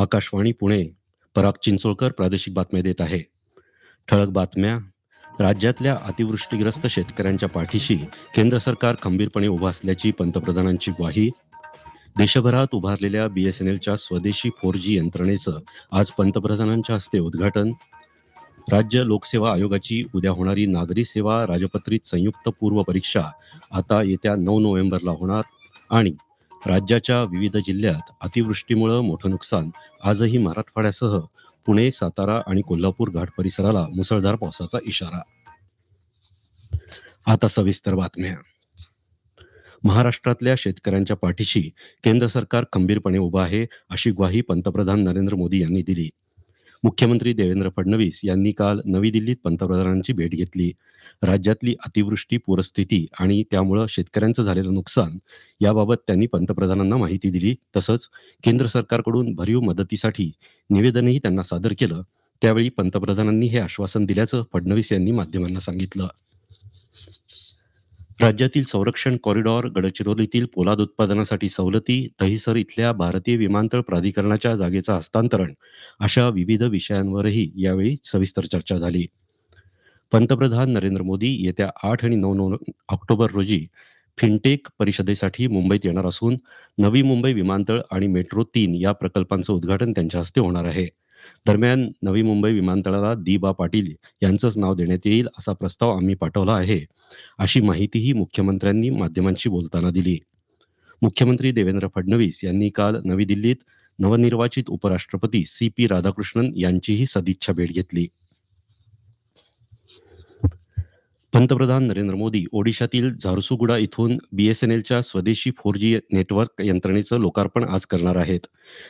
आकाशवाणी पुणे पराग चिंचोळकर प्रादेशिक बातम्या देत आहे. ठळक बातम्या. राज्यातल्या अतिवृष्टीग्रस्त शेतकऱ्यांच्या पाठीशी केंद्र सरकार खंबीरपणे उभं असल्याची पंतप्रधानांची ग्वाही. देशभरात उभारलेल्या बीएसएनएलच्या स्वदेशी फोर जी यंत्रणेचं आज पंतप्रधानांच्या हस्ते उद्घाटन. राज्य लोकसेवा आयोगाची उद्या होणारी नागरी सेवा राजपत्रित संयुक्त पूर्व परीक्षा आता येत्या नऊ नोव्हेंबरला होणार आणि राज्याच्या विविध जिल्ह्यात अतिवृष्टीमुळं मोठं नुकसान. आजही मराठवाड्यासह पुणे सातारा आणि कोल्हापूर घाट परिसराला मुसळधार पावसाचा इशारा. आता सविस्तर बातम्या. महाराष्ट्रातल्या शेतकऱ्यांच्या पाठीशी केंद्र सरकार खंबीरपणे उभं आहे अशी ग्वाही पंतप्रधान नरेंद्र मोदी यांनी दिली. मुख्यमंत्री देवेंद्र फडणवीस यांनी काल नवी दिल्लीत पंतप्रधानांची भेट घेतली. राज्यातली अतिवृष्टी पूरस्थिती आणि त्यामुळं शेतकऱ्यांचं झालेलं नुकसान याबाबत त्यांनी पंतप्रधानांना माहिती दिली. तसंच केंद्र सरकारकडून भरीव मदतीसाठी निवेदनही त्यांना सादर केलं. त्यावेळी पंतप्रधानांनी हे आश्वासन दिल्याचं फडणवीस यांनी माध्यमांना सांगितलं. राज्यातील संरक्षण कॉरिडॉर गडचिरोलीतील पोलाद उत्पादनासाठी सवलती दहिसर इथल्या भारतीय विमानतळ प्राधिकरणाच्या जागेचं हस्तांतरण अशा विविध विषयांवरही यावेळी सविस्तर चर्चा झाली. पंतप्रधान नरेंद्र मोदी येत्या आठ आणि नऊ नऊ ऑक्टोबर रोजी फिनटेक परिषदेसाठी मुंबईत येणार असून नवी मुंबई विमानतळ आणि मेट्रो तीन या प्रकल्पांचं उद्घाटन त्यांच्या हस्ते होणार आहे. दरम्यान नवी मुंबई विमानतळाला दिबा पाटील यांचंच नाव देण्यात येईल असा प्रस्ताव आम्ही पाठवला आहे अशी माहितीही मुख्यमंत्र्यांनी माध्यमांशी बोलताना दिली. मुख्यमंत्री देवेंद्र फडणवीस यांनी काल नवी दिल्लीत नवनिर्वाचित उपराष्ट्रपती सी पी राधाकृष्णन यांचीही सदिच्छा भेट घेतली. पंतप्रधान नरेंद्र मोदी ओडिशातील झारसुगुडा इथून बी एस एन एलच्या स्वदेशी फोर जी नेटवर्क यंत्रणेचं लोकार्पण आज करणार आहेत.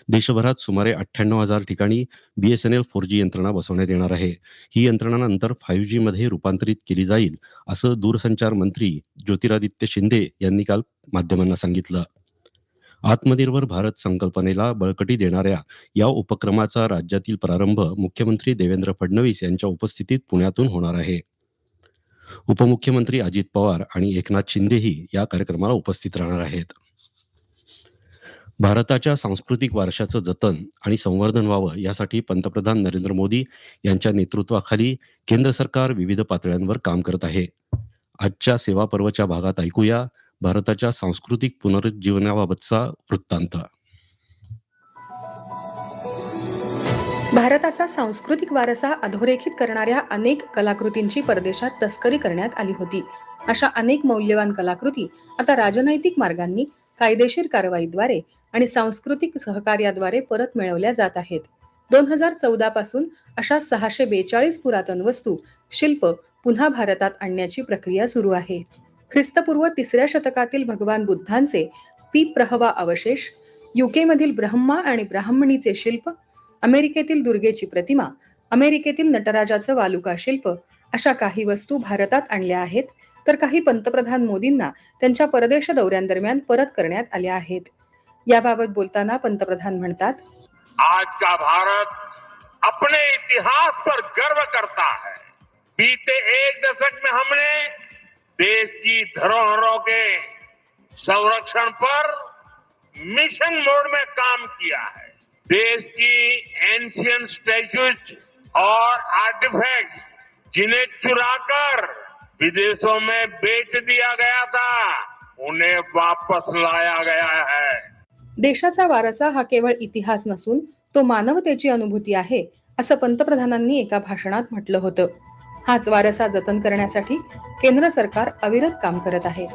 देशभरात सुमारे अठ्ठ्याण्णव हजार ठिकाणी B S N L four G यंत्रणा बसवण्यात येणार आहे. ही यंत्रणा नंतर फाईव्ह जी मध्ये रूपांतरित केली जाईल असं दूरसंचार मंत्री ज्योतिरादित्य शिंदे यांनी काल माध्यमांना सांगितलं. आत्मनिर्भर भारत संकल्पनेला बळकटी देणाऱ्या या उपक्रमाचा राज्यातील प्रारंभ मुख्यमंत्री देवेंद्र फडणवीस यांच्या उपस्थितीत पुण्यातून होणार आहे. उपमुख्यमंत्री अजित पवार आणि एकनाथ शिंदेही या कार्यक्रमाला उपस्थित राहणार आहेत. भारताच्या सांस्कृतिक वारशाचं जतन आणि संवर्धन व्हावं यासाठी पंतप्रधान नरेंद्र मोदी यांच्या नेतृत्वाखाली केंद्र सरकार विविध पातळ्यांवर काम करत आहे. आजच्या सेवा पर्वच्या भागात ऐकूया भारताच्या सांस्कृतिक पुनरुज्जीवनाबाबतचा वृत्तांत. भारताचा सांस्कृतिक वारसा अधोरेखित करणाऱ्या अनेक कलाकृतींची परदेशात तस्करी करण्यात आली होती. अशा अनेक मौल्यवान कलाकृती आता राजनैतिक मार्गांनी कायदेशीर कारवाईद्वारे आणि सांस्कृतिक सहकार्याद्वारे परत मिळवल्या जात आहेत. दोन हजार चौदा पासून अशा सहाशे बेचाळीस पुरातन वस्तू शिल्प पुन्हा भारतात आणण्याची प्रक्रिया सुरू आहे. ख्रिस्तपूर्व तिसऱ्या शतकातील भगवान बुद्धांचे पी प्रहवा अवशेष युकेमधील ब्रह्मा आणि ब्राह्मणीचे शिल्प अमेरिकेतील दुर्गेची प्रतिमा अमेरिकेतील नटराजाचं वालुका शिल्प अशा काही वस्तू भारतात आणल्या आहेत तर काही पंतप्रधान मोदींना त्यांच्या परदेश दौऱ्यांदरम्यान परत करण्यात आल्या आहेत. याबाबत बोलताना पंतप्रधान म्हणतात आज का भारत अपने इतिहास पर गर्व करता है. बीते एक दशक में हमने देश की धरोहरों के संरक्षण पर मिशन मोड में काम किया है। देश की एंशियन स्टैचूज और आर्टिफैक्ट्स जिन्हें चुराकर विदेशों में बेच दिया गया था उन्हें वापस लाया गया है। देशाचा वारसा हा केवळ इतिहास नसून तो मानवतेची अनुभूती आहे असं पंतप्रधानांनी एका भाषणात म्हटलं होतं. हाच वारसा जतन करण्यासाठी केंद्र सरकार अविरत काम करत आहे.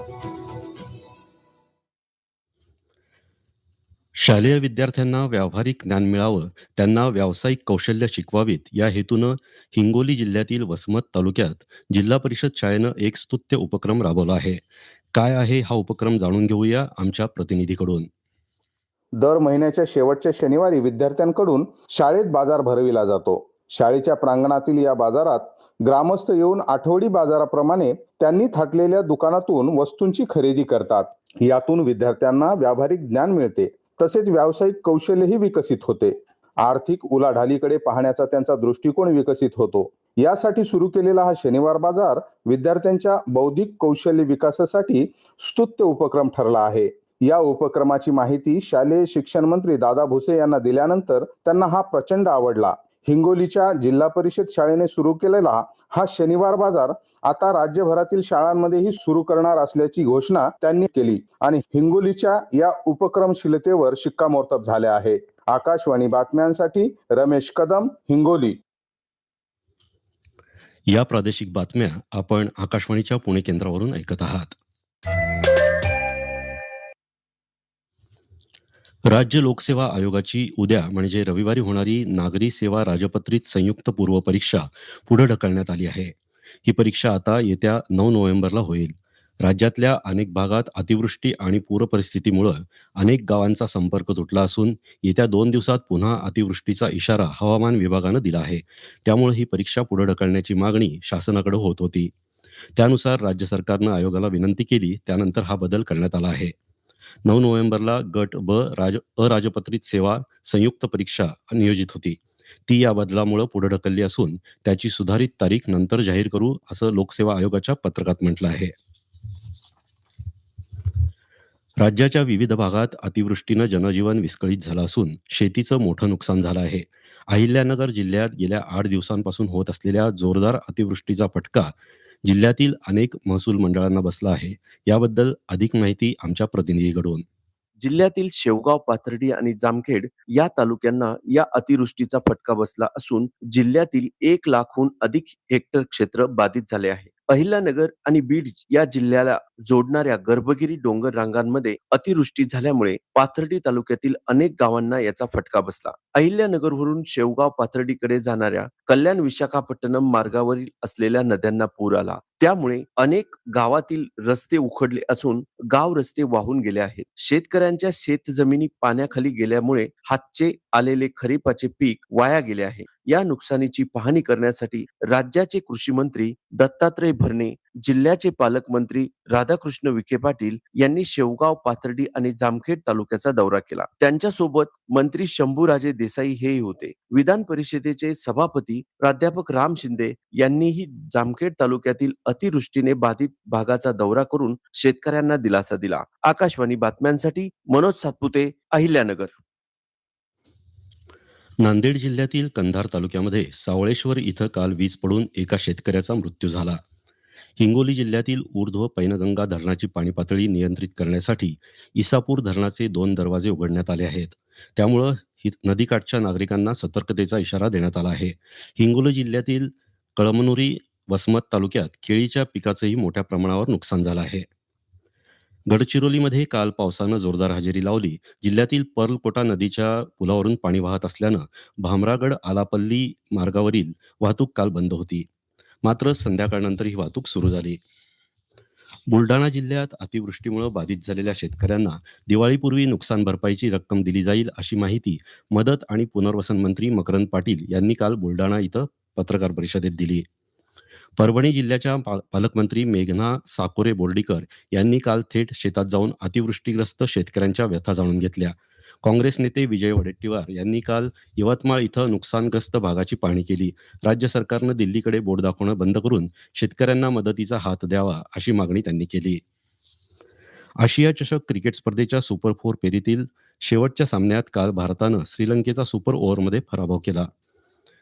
शालेय विद्यार्थ्यांना व्यावहारिक ज्ञान मिळावं त्यांना व्यावसायिक कौशल्य शिकवावीत या हेतूनं हिंगोली जिल्ह्यातील वसमत तालुक्यात जिल्हा परिषद शाळेनं एक स्तुत्य उपक्रम राबवला आहे. काय आहे हा उपक्रम जाणून घेऊया आमच्या प्रतिनिधीकडून. दर महिन्याच्या शेवटच्या शनिवारी विद्यार्थ्यांकडून शाळेत बाजार भरविला जातो. शाळेच्या प्रांगणातील या बाजारात ग्रामस्थ येऊन आठवडी बाजाराप्रमाणे त्यांनी थाटलेल्या दुकानातून वस्तूंची खरेदी करतात. यातून विद्यार्थ्यांना व्यावहारिक ज्ञान मिळते. तसेच व्यावसायिक कौशल्यही विकसित होते. आर्थिक उलाढालीकडे पाहण्याचा त्यांचा दृष्टिकोन विकसित होतो. यासाठी सुरू केलेला हा शनिवार बाजार विद्यार्थ्यांच्या बौद्धिक कौशल्य विकासासाठी स्तुत्य उपक्रम ठरला आहे. या उपक्रमाची माहिती शालेय शिक्षण मंत्री दादा भुसे यांना दिल्यानंतर त्यांना हा प्रचंड आवडला. हिंगोलीच्या जिल्हा परिषद शाळेने सुरू केलेला हा शनिवार बाजार आता राज्यभरातील शाळांमध्येही सुरू करणार असल्याची घोषणा त्यांनी केली आणि हिंगोलीच्या या उपक्रमशीलतेवर शिक्कामोर्तब झाले आहे. आकाशवाणी बातम्यांसाठी रमेश कदम हिंगोली. या प्रादेशिक बातम्या आपण आकाशवाणीच्या पुणे केंद्रावरून ऐकत आहात. राज्य लोकसेवा आयोगाची उद्या म्हणजे रविवारी होणारी नागरी सेवा राजपत्रित संयुक्त पूर्व परीक्षा पुढे ढकलण्यात आली आहे. ही परीक्षा आता येत्या नऊ नोव्हेंबरला होईल. राज्यातल्या अनेक भागात अतिवृष्टी आणि पूर परिस्थितीमुळं अनेक गावांचा संपर्क तुटला असून येत्या दोन दिवसात पुन्हा अतिवृष्टीचा इशारा हवामान विभागानं दिला आहे. त्यामुळे ही परीक्षा पुढे ढकलण्याची मागणी शासनाकडे होत होती. त्यानुसार राज्य सरकारनं आयोगाला विनंती केली त्यानंतर हा बदल करण्यात आला आहे. नऊ नोव्हेंबरला गट ब राज अराजपत्रित सेवा संयुक्त परीक्षा नियोजित होती. ती या बदलामुळे पुढे ढकलली असून त्याची सुधारित तारीख नंतर जाहीर करू असं लोकसेवा आयोगाच्या पत्रकात म्हटलं आहे. राज्याच्या विविध भागात अतिवृष्टीनं जनजीवन विस्कळीत झालं असून शेतीचं मोठं नुकसान झालं आहे. अहिल्यानगर जिल्ह्यात गेल्या आठ दिवसांपासून होत असलेल्या जोरदार अतिवृष्टीचा फटका जिल्ह्यातील अनेक महसूल मंडळांना बसला आहे. याबद्दल अधिक माहिती आमच्या प्रतिनिधीकडून. जिल्ह्यातील शेवगाव पाथर्डी आणि जामखेड या तालुक्यांना या अतिवृष्टीचा फटका बसला असून जिल्ह्यातील एक लाखहून अधिक हेक्टर क्षेत्र बाधित झाले आहे. अहिल्यानगर आणि बीड या जिल्ह्याला जोडणाऱ्या गर्भगिरी डोंगर रांगांमध्ये अतिवृष्टी झाल्यामुळे पाथर्डी तालुक्यातील अनेक गावांना याचा फटका बसला. अहिल्यानगरवरून शेवगाव पाथर्डीकडे जाणाऱ्या कल्याण विशाखापट्टणम मार्गावरील असलेल्या नद्यांना पूर आला. त्यामुळे अनेक गावातील रस्ते उखडले असून गाव रस्ते वाहून गेले आहेत. शेतकऱ्यांच्या शेत जमिनी पाण्याखाली गेल्यामुळे हातचे आलेले खरीपाचे पीक वाया गेले आहे. या नुकसानीची पाहणी करण्यासाठी राज्याचे कृषी मंत्री दत्तात्रय भरणे जिल्ह्याचे पालकमंत्री राधाकृष्ण विखे पाटील यांनी शेवगाव पाथर्डी आणि जामखेड तालुक्याचा दौरा केला. त्यांच्यासोबत मंत्री शंभूराजे देसाई हेही होते. विधान परिषदेचे सभापती प्राध्यापक राम शिंदे यांनीही जामखेड तालुक्यातील अतिवृष्टीने बाधित भागाचा दौरा करून शेतकऱ्यांना दिलासा दिला. आकाशवाणी बातम्यांसाठी मनोज सातपुते अहिल्यानगर. नांदेड जिल्ह्यातील कंधार तालुक्यामध्ये सावळेश्वर इथं काल वीज पडून एका शेतकऱ्याचा मृत्यू झाला. हिंगोली जिल्ह्यातील ऊर्ध्व पैनगंगा धरणाची पाणी पातळी नियंत्रित करण्यासाठी इसापूर धरणाचे दोन दरवाजे उघडण्यात आले आहेत. त्यामुळं ही नदीकाठच्या नागरिकांना सतर्कतेचा इशारा देण्यात आला आहे. हिंगोली जिल्ह्यातील कळमनुरी वसमत तालुक्यात केळीच्या पिकाचंही मोठ्या प्रमाणावर नुकसान झालं आहे. गडचिरोलीमध्ये काल पावसानं जोरदार हजेरी लावली. जिल्ह्यातील पर्लकोटा नदीच्या पुलावरून पाणी वाहत असल्यानं भामरागड आलापल्ली मार्गावरील वाहतूक काल बंद होती. मात्र संध्याकाळनंतर ही वाहतूक सुरू झाली. बुलढाणा जिल्ह्यात अतिवृष्टीमुळे बाधित झालेल्या शेतकऱ्यांना दिवाळीपूर्वी नुकसान भरपाईची रक्कम दिली जाईल अशी माहिती मदत आणि पुनर्वसन मंत्री मकरंद पाटील यांनी काल बुलढाणा इथं पत्रकार परिषदेत दिली. परभणी जिल्ह्याच्या पा- पालकमंत्री मेघना साकोरे बोर्डीकर यांनी काल थेट शेतात जाऊन अतिवृष्टीग्रस्त शेतकऱ्यांच्या व्यथा जाणून घेतल्या. काँग्रेस नेते विजय वडेट्टीवार यांनी काल यवतमाळ इथं नुकसानग्रस्त भागाची पाहणी केली. राज्य सरकारनं दिल्लीकडे बोट दाखवणं बंद करून शेतकऱ्यांना मदतीचा हात द्यावा अशी मागणी त्यांनी केली. आशिया चषक क्रिकेट स्पर्धेच्या सुपर फोर फेरीतील शेवटच्या सामन्यात काल भारतानं श्रीलंकेचा सुपर ओव्हरमध्ये पराभव केला.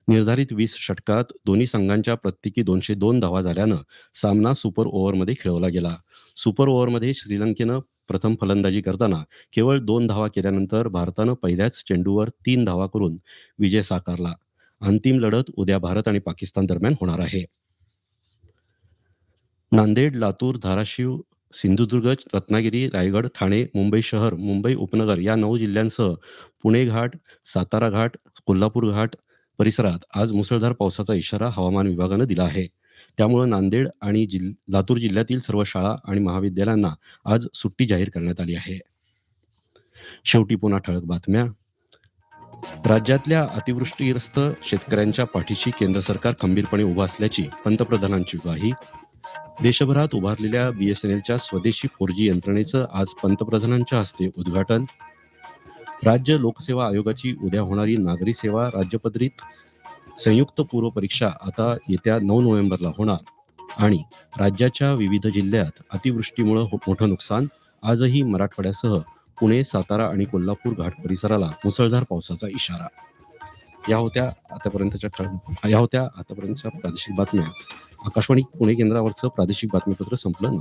निर्धारित वीस षटकात दोन्ही संघांच्या प्रत्येकी दोनशे दोन धावा झाल्यानं सामना सुपर ओव्हरमध्ये खेळवला गेला. सुपर ओव्हरमध्ये श्रीलंकेनं प्रथम फलंदाजी करताना केवळ दोन धावा केल्यानंतर भारतानं पहिल्याच चेंडूवर तीन धावा करून विजय साकारला. अंतिम लढत उद्या भारत आणि पाकिस्तान दरम्यान होणार आहे. नांदेड लातूर धाराशिव सिंधुदुर्ग रत्नागिरी रायगड ठाणे मुंबई शहर मुंबई उपनगर या नऊ जिल्ह्यांसह पुणे घाट सातारा घाट कोल्हापूर घाट परिसरात आज मुसळधार पावसाचा इशारा हवामान विभागानं दिला आहे. त्यामुळे नांदेड आणि जिल लातूर जिल्ह्यातील सर्व शाळा आणि महाविद्यालयांना आज सुट्टी जाहीर करण्यात आली आहे. शेवटी पुन्हा ठळक बातम्या. राज्यातल्या अतिवृष्टीग्रस्त शेतकऱ्यांच्या पाठीशी केंद्र सरकार खंबीरपणे उभं असल्याची पंतप्रधानांची ग्वाही. देशभरात उभारलेल्या बीएसएनएलच्या स्वदेशी फोर जी यंत्रणेचं आज पंतप्रधानांच्या हस्ते उद्घाटन. राज्य लोकसेवा आयोगाची उद्या होणारी नागरी सेवा राज्यपदरीत संयुक्त पूर्व परीक्षा आता येत्या नऊ नोव्हेंबरला होणार. आणि राज्याच्या विविध जिल्ह्यात अतिवृष्टीमुळे हो- मोठं नुकसान आजही मराठवाड्यासह पुणे सातारा आणि कोल्हापूर घाट परिसराला मुसळधार पावसाचा इशारा. या होत्या आतापर्यंतच्या ठळ- या होत्या आतापर्यंतच्या प्रादेशिक बातम्या. आकाशवाणी पुणे केंद्रावरचं प्रादेशिक बातमीपत्र संपलं.